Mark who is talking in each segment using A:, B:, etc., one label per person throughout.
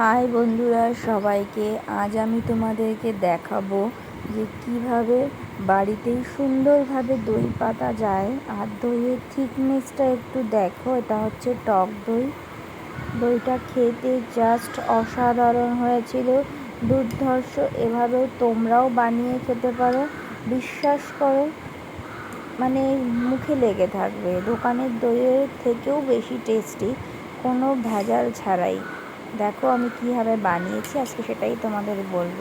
A: High বন্ধুরা, সবাইকে আজ আমি তোমাদেরকে দেখাবো যে কীভাবে বাড়িতেই সুন্দরভাবে দই পাতা যায় আর দইয়ের থিকনেসটা একটু দেখো। এটা হচ্ছে টক দই। দইটা খেতে জাস্ট অসাধারণ হয়েছিল। দুর্ধর্ষ, এভাবেও তোমরাও বানিয়ে খেতে পারো। বিশ্বাস করো মানে মুখে লেগে থাকবে। দোকানের দইয়ের থেকেও বেশি টেস্টি কোনো ভেজাল ছাড়াই। দেখো আমি কীভাবে বানিয়েছি, আজকে সেটাই তোমাদের বলব।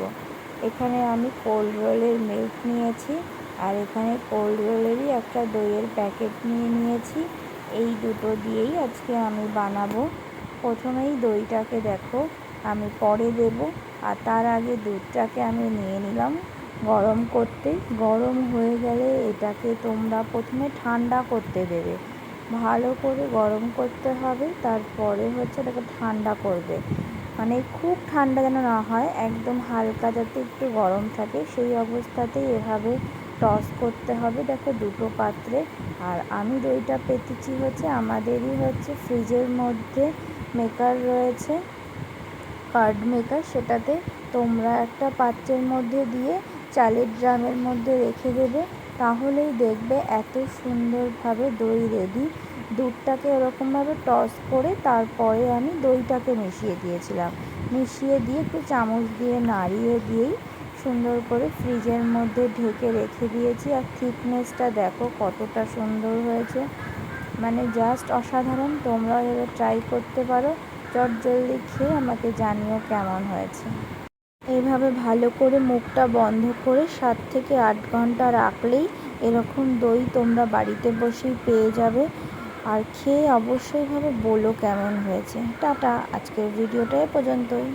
A: এখানে আমি কোল্ড রোলের মিল্ক নিয়েছি আর এখানে কোল্ড রোলেরই একটা দইয়ের প্যাকেট নিয়ে নিয়েছি। এই দুটো দিয়েই আজকে আমি বানাবো। প্রথমেই দইটাকে দেখো, আমি পরে দেব আর তার আগে দুধটাকে আমি নিয়ে নিলাম গরম করতে। গরম হয়ে গেলে এটাকে তোমরা প্রথমে ঠান্ডা করতে দেবে। ভালো করে গরম করতে হবে, তারপরে হচ্ছে এটাকে ঠান্ডা করবে। মানে খুব ঠান্ডা যেন না হয়, একদম হালকা যাতে একটু গরম থাকে, সেই অবস্থাতেই এভাবে টস করতে হবে। দেখো দুটো পাত্রে, আর আমি দইটা পেতেছি হচ্ছে আমাদেরই হচ্ছে ফ্রিজের মধ্যে মেকার রয়েছে, কার্ড মেকার। সেটাতে তোমরা একটা পাত্রের মধ্যে দিয়ে চালের ড্রামের মধ্যে রেখে দেবে। তাহলেই দেখবে এত সুন্দরভাবে দই রেডি দুধটাকে ওরকমভাবে টস করে তারপরে আমি দইটাকে মিশিয়ে দিয়েছিলাম। মিশিয়ে দিয়ে একটু চামচ দিয়ে নাড়িয়ে দিয়েই সুন্দর করে ফ্রিজের মধ্যে ঢেকে রেখে দিয়েছি। আর থিকনেসটা দেখো কতটা সুন্দর হয়েছে। মানে জাস্ট অসাধারণ। তোমরাও এভাবে ট্রাই করতে পারো। চট জলদি খেয়ে আমাকে জানিও কেমন হয়েছে। এইভাবে ভালো করে মুখটা বন্ধ করে সাত থেকে আট ঘণ্টা রাখলেই এরকম দই তোমরা বাড়িতে বসেই পেয়ে যাবে। আর খেয়ে অবশ্যইভাবে বলো কেমন হয়েছে। টাটা, আজকের ভিডিওটা এ পর্যন্তই।